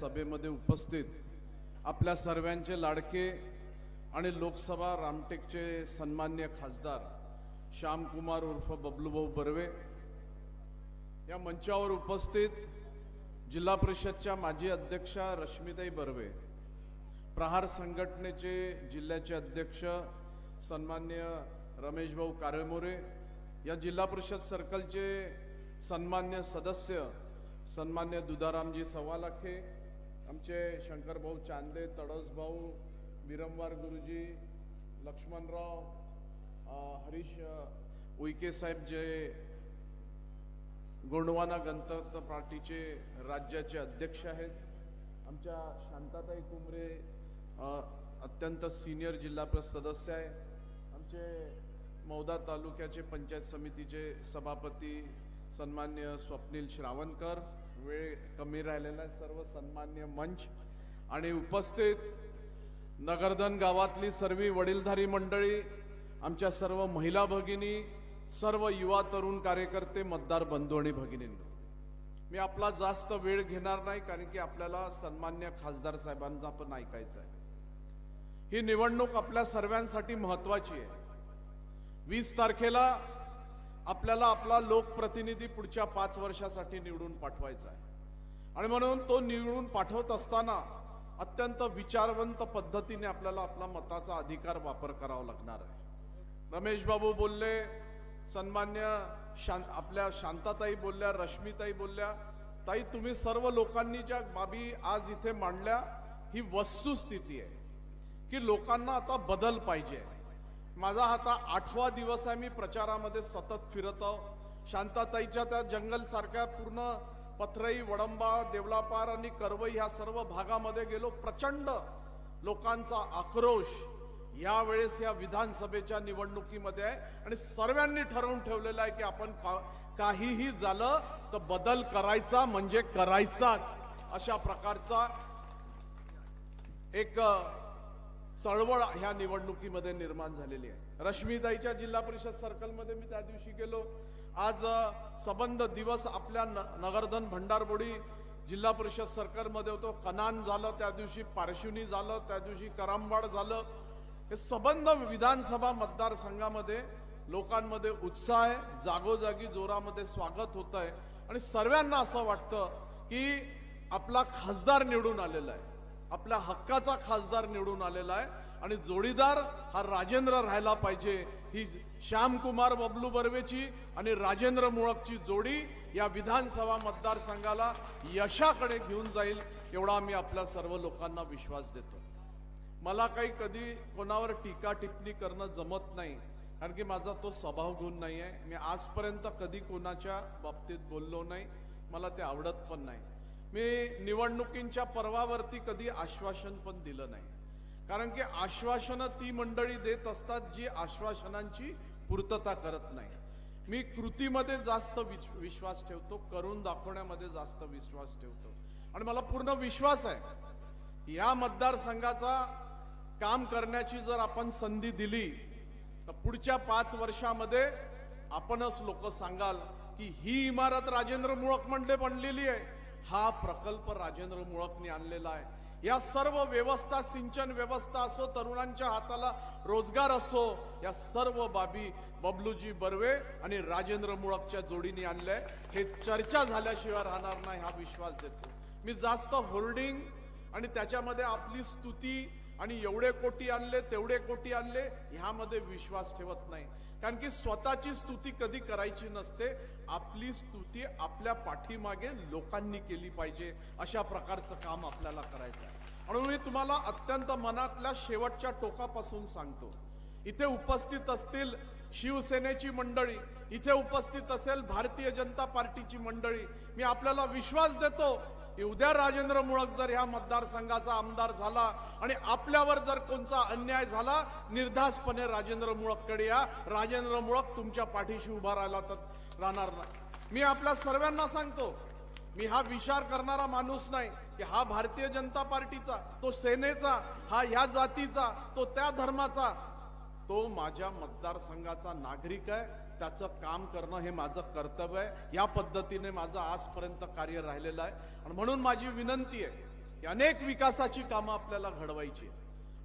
सभेमध्ये उपस्थित आपल्या सर्वांचे लाडके आणि लोकसभा रामटेकचे सन्मान्य खासदार श्यामकुमार उर्फ बबलूभाऊ बर्वे या मंचावर उपस्थित जिल्हा परिषदच्या माजी अध्यक्षा रश्मिताई बर्वे प्रहार संघटनेचे जिल्ह्याचे अध्यक्ष सन्मान्य रमेशभाऊ कारेमोरे या जिल्हा परिषद सर्कलचे सन्मान्य सदस्य सन्मान्य दुधारामजी सवालाखे आमचे शंकरभाऊ चांदे तडसभाऊ विरमवार गुरुजी लक्ष्मणराव हरीश अ, साहेब जे गोंडवाना गणतंत्र पार्टीचे राज्याचे अध्यक्ष आहेत. आमच्या शांताताई कुमरे अत्यंत सिनियर जिल्हा परिषद सदस्य आहे आमचे मौदा तालुक्याचे पंचायत समितीचे सभापती सन्मान्य स्वप्नील श्रावणकर वेळ कमी राहिलेला आहे. सर्व सन्मान्य मंच आणि उपस्थित नगरधन गावातली सर्व वडीलधारी मंडळी आमच्या सर्व महिला भगिनी सर्व युवा तरुण कार्यकर्ते मतदार बंधू आणि भगिनींनो. मी आपला जास्त वेळ घेणार नाही कारण की आपल्याला सन्मान्य खासदार साहेबांचा पण ऐकायचं आहे ही निवडणूक आपल्या सर्वांसाठी महत्वाची आहे. वीस तारखेला आपल्याला आपला लोकप्रतिनिधी पुढच्या पाच वर्षासाठी निवडून पाठवायचा आहे. आणि म्हणून तो निवडून पाठवत असताना अत्यंत विचारवंत पद्धतीने आपल्याला आपला मताचा अधिकार वापर करावा लागणार आहे. रमेश बाबू बोलले सन्मान्य शां आपल्या शांताताई बोलल्या रश्मीताई बोलल्या ताई तुम्ही सर्व लोकांनी ज्या बाबी आज इथे मांडल्या ही वस्तुस्थिती आहे की लोकांना आता बदल पाहिजे माझा आता आठवा दिवस आहे मी प्रचारामध्ये सतत फिरत आहो. शांताताईच्या त्या जंगल सारख्या पूर्ण पथरई वडंबा देवलापार आणि करवई ह्या सर्व भागामध्ये गेलो. प्रचंड लोकांचा आक्रोश यावेळेस या विधानसभेच्या निवडणुकीमध्ये आहे. आणि सर्वांनी ठरवून ठेवलेलं आहे की आपण का- काहीही झालं तर बदल करायचा म्हणजे करायचाच अशा प्रकारचा एक चळवळ ह्या निवडणुकीमध्ये निर्माण झालेली आहे. रश्मीताईच्या जिल्हा परिषद सर्कलमध्ये मी त्या दिवशी गेलो. आज सबंध दिवस आपल्या न- नगरधन भंडारबोडी जिल्हा परिषद सर्कलमध्ये होतो. कनान झालं त्या दिवशी पारशिवनी झालं त्या दिवशी करामवाड झालं. हे सबंध विधानसभा मतदारसंघामध्ये लोकांमध्ये उत्साह आहे जागोजागी जोरामध्ये स्वागत होत आहे आणि सर्वांना असं वाटतं की आपला खासदार निवडून आलेला आहे. आपल्या हक्काचा खासदार निवडून आलेला आहे. आणि जोडीदार हा राजेंद्र राहायला पाहिजे. ही श्यामकुमार बबलू बर्वेची आणि राजेंद्र मुळकची जोडी या विधानसभा मतदारसंघाला यशाकडे घेऊन जाईल एवढा मी आपल्या सर्व लोकांना विश्वास देतो. मला काही कधी कोणावर टीका टिप्पणी करणं जमत नाही कारण की माझा तो स्वभाव गुण नाही आहे मी आजपर्यंत कधी कोणाच्या बाबतीत बोललो नाही. मला ते आवडत पण नाही. मी निवडणुकींच्या पर्वावरती कधी आश्वासन पण दिलं नाही. कारण की आश्वासनं ती मंडळी देत असतात जी आश्वासनांची पूर्तता करत नाही. मी कृतीमध्ये जास्त विच- विश्वास ठेवतो करून दाखवण्यामध्ये जास्त विश्वास ठेवतो. आणि मला पूर्ण विश्वास आहे या मतदारसंघाचा काम करण्याची जर आपण संधी दिली तर पुढच्या पाच वर्षामध्ये आपणच लोक सांगाल की ही इमारत राजेंद्र मुळक मंडळे बनलेली आहे. हा प्रकल्प राजेंद्र मुळकने आणलेला आहे. या सर्व व्यवस्था सिंचन व्यवस्था असो तरुणांच्या हाताला रोजगार असो या सर्व बाबी बबलूजी बर्वे आणि राजेंद्र मुळकच्या जोडीने आणलंय हे चर्चा झाल्याशिवाय राहणार नाही हा विश्वास देतो. मी जास्त होर्डिंग आणि त्याच्यामध्ये आपली स्तुती आणि एवढे कोटी आणले तेवढे कोटी आणले ह्यामध्ये विश्वास ठेवत नाही. कारण की स्वतःची स्तुती कधी करायची नसते आपली स्तुती आपल्या पाठीमागे लोकांनी केली पाहिजे अशा प्रकारचं काम आपल्याला करायचं आहे. म्हणून मी तुम्हाला अत्यंत मनातल्या शेवटच्या टोकापासून सांगतो. इथे उपस्थित असतील शिवसेनेची मंडळी इथे उपस्थित असेल भारतीय जनता पार्टीची मंडळी. मी आपल्याला विश्वास देतो की उद्या राजेंद्र मुळक जर ह्या मतदारसंघाचा आमदार झाला आणि आपल्यावर जर कोणचा अन्याय झाला निर्धासपणे राजेंद्र मुळककडे या. राजेंद्र मुळक तुमच्या पाठीशी उभा राहिला तर राहणार नाही. मी आपल्या सर्वांना सांगतो मी हा विचार करणारा माणूस नाही की हा भारतीय जनता पार्टीचा तो सेनेचा हा ह्या जातीचा तो त्या धर्माचा तो माझ्या मतदारसंघाचा नागरिक आहे. त्याचं काम करणं हे माझं कर्तव्य आहे. या पद्धतीने माझं आजपर्यंत कार्य राहिलेलं आहे. आणि म्हणून माझी विनंती आहे की अनेक विकासाची कामं आपल्याला घडवायची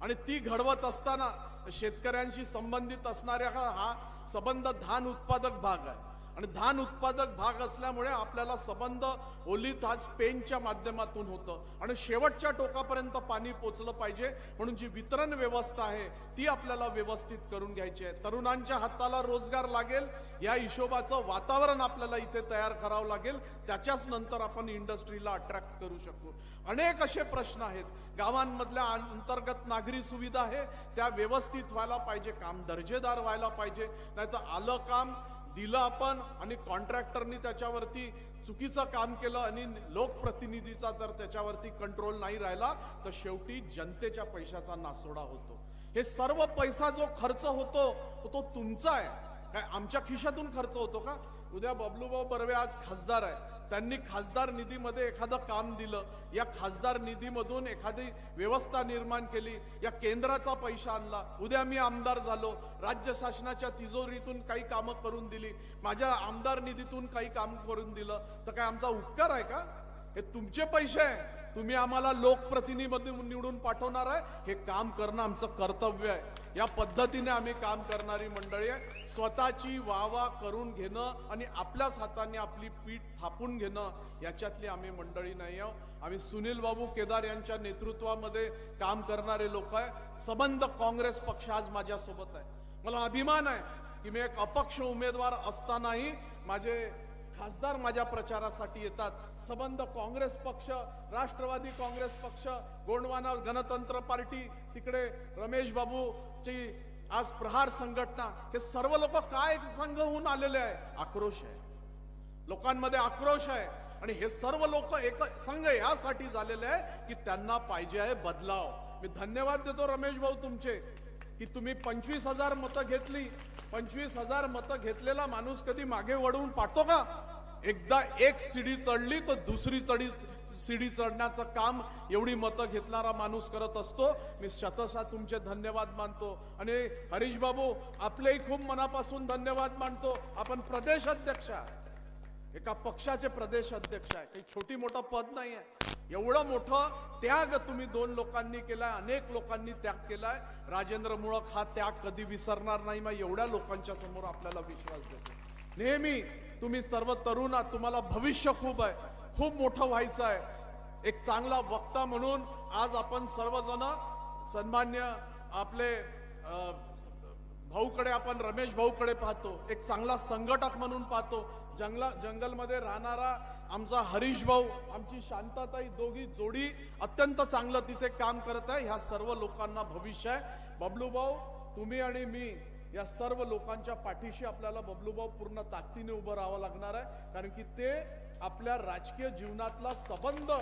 आणि ती घडवत असताना शेतकऱ्यांशी संबंधित असणाऱ्या हा हा संबंध धान उत्पादक भाग आहे. आणि धान उत्पादक भाग असल्यामुळे आपल्याला संबंध ओलीत आज पेनच्या माध्यमातून होतं. आणि शेवटच्या टोकापर्यंत पाणी पोचलं पाहिजे. म्हणून जी वितरण व्यवस्था आहे ती आपल्याला व्यवस्थित करून घ्यायची आहे. तरुणांच्या हाताला रोजगार लागेल या हिशोबाचं वातावरण आपल्याला इथे तयार करावं लागेल. त्याच्याच नंतर आपण इंडस्ट्रीला अट्रॅक्ट करू शकू. अनेक असे प्रश्न आहेत. गावांमधल्या अंतर्गत नागरी सुविधा आहे. त्या व्यवस्थित व्हायला पाहिजे काम दर्जेदार व्हायला पाहिजे. नाही तर आलं काम दिलं आपण आणि कॉन्ट्रॅक्टरनी त्याच्यावरती चुकीचं काम केलं आणि लोकप्रतिनिधीचा जर त्याच्यावरती कंट्रोल नाही राहिला तर शेवटी जनतेच्या पैशाचा नासोडा होतो. हे सर्व पैसा जो खर्च होतो तो- तुमचा आहे. काय आमच्या खिशातून खर्च होतो का? उद्या बबलूभाऊ बर्वे आज खासदार आहे त्यांनी खासदार निधीमध्ये एखादं काम दिलं. या खासदार निधीमधून एखादी व्यवस्था निर्माण केली. या केंद्राचा पैसा आणला. उद्या मी आमदार झालो. राज्य शासनाच्या तिजोरीतून काही कामं करून दिली. माझ्या आमदार निधीतून काही काम करून दिलं. तर काय आमचा उपकार आहे का? हे तुमचे पैसे आहे. तुम्ही आम्हाला लोकप्रतिनिधी निवडून पाठवणार आहे. हे काम करणं आमचं कर्तव्य आहे. या पद्धतीने आम्ही काम करणारी मंडळी आहे. स्वतःची वावा करून घेणं आणि आपल्याच हाताने आपली पीठ थापून घेणं याच्यातली आम्ही मंडळी नाही आहोत. आम्ही सुनील बाबू केदार यांच्या नेतृत्वामध्ये काम करणारे लोक आहे. संबंध काँग्रेस पक्ष आज माझ्यासोबत आहे. मला अभिमान आहे की मी एक अपक्ष उमेदवार असतानाही माझे खासदार माझ्या प्रचारासाठी येतात. संबंध काँग्रेस पक्ष राष्ट्रवादी काँग्रेस पक्ष गोंडवाना गणतंत्र पार्टी तिकडे रमेश बाबूची आज प्रहार संघटना. हे सर्व लोक काय संघ होऊन आलेले आहे? आक्रोश आहे. लोकांमध्ये आक्रोश आहे. आणि हे सर्व लोक एक संघ यासाठी झालेले आहे की त्यांना पाहिजे आहे बदलाव. मी धन्यवाद देतो रमेश भाऊ तुमचे. की तुम्ही पंचवीस हजार मतं घेतली. पंचवीस हजार मतं घेतलेला माणूस कधी मागे वळवून पाठतो का? एकदा एक सीडी चढली तर दुसरी चढी सीडी चढण्याचं काम एवढी मतं घेतणारा माणूस करत असतो. मी शतशा तुमचे धन्यवाद मानतो. आणि हरीश बाबू आपलेही खूप मनापासून धन्यवाद मानतो. आपण प्रदेश अध्यक्ष आहे एका पक्षाचे प्रदेश अध्यक्ष आहे. काही छोटी मोठं पद नाही आहे. एवढं मोठं त्याग तुम्ही दोन लोकांनी केलाय अनेक लोकांनी त्याग केलाय. राजेंद्र मुळक हा त्याग कधी विसरणार नाही मग एवढ्या लोकांच्या समोर आपल्याला विश्वास देतो. नेहमी तुम्ही सर्व तरुण आहात तुम्हाला भविष्य खूप आहे. खूप मोठं व्हायचं आहे. एक चांगला वक्ता म्हणून आज आपण सर्वजण सन्मान्य आपले भाऊकडे आपण रमेश भाऊकडे पाहतो. एक चांगला संघटक म्हणून पाहतो. जंगला जंगलमध्ये राहणारा आमचा हरीश भाऊ आमची शांतताई दोघी जोडी अत्यंत चांगलं तिथे काम करत आहे. ह्या सर्व लोकांना भविष्य आहे. बबलू भाऊ तुम्ही आणि मी या सर्व लोकांच्या पाठीशी आपल्याला बबलूभाऊ पूर्ण ताकदीने उभं राहावं लागणार आहे. कारण की ते आपल्या राजकीय जीवनातला संबंध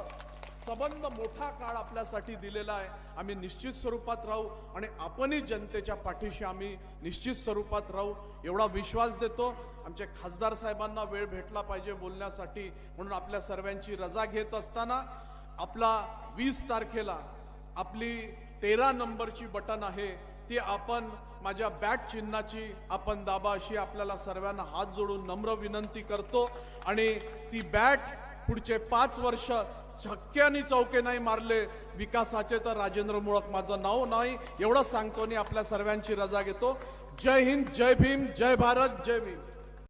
संबंध मोठा काळ आपल्यासाठी दिलेला आहे. आम्ही निश्चित स्वरूपात राहू आणि आपणही जनतेच्या पाठीशी आम्ही निश्चित स्वरूपात राहू एवढा विश्वास देतो. आमच्या खासदार साहेबांना वेळ भेटला पाहिजे बोलण्यासाठी. म्हणून आपल्या सर्वांची रजा घेत असताना आपला वीस तारखेला आपली तेरा नंबरची बटन आहे. ती आपण माझ्या बॅट चिन्हाची आपण दाबा अशी आपल्याला सर्वांना हात जोडून नम्र विनंती करतो. आणि ती बॅट पुढचे पाच वर्ष झक्क्यानी चौके नाही मारले. विकासाचे तर राजेंद्र मुळक माझं नाव नाही. एवढं सांगतो आणि आपल्या सर्वांची रजा घेतो. जय हिंद जय भीम जय भारत जय भीम.